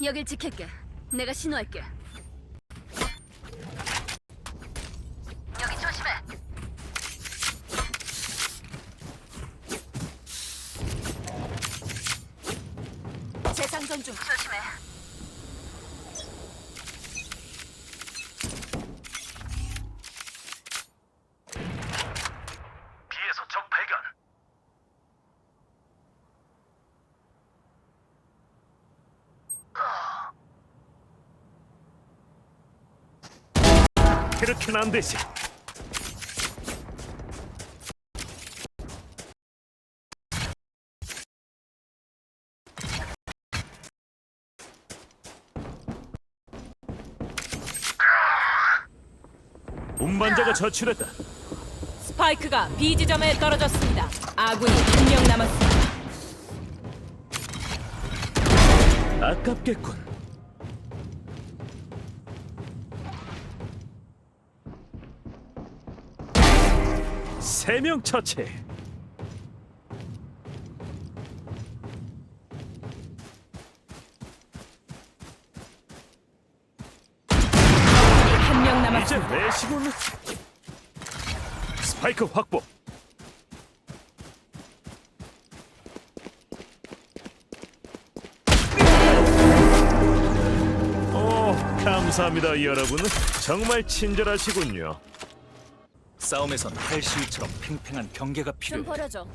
여길 지킬게. 내가 신호할게. 여기 조심해. 재상전 중. 조심해. 그렇게는 안 되지. 운반자가 저출했다. 스파이크가 B 지점에 떨어졌습니다. 아군이 한 명 남았습니다. 아깝겠군. 세 명 처치. 한 명 이제 남았습니다. 내 시군. 스파이크 확보. 오, 감사합니다, 여러분. 정말 친절하시군요. 싸움에선 할시위처럼 팽팽한 경계가 좀 필요해. 버려줘.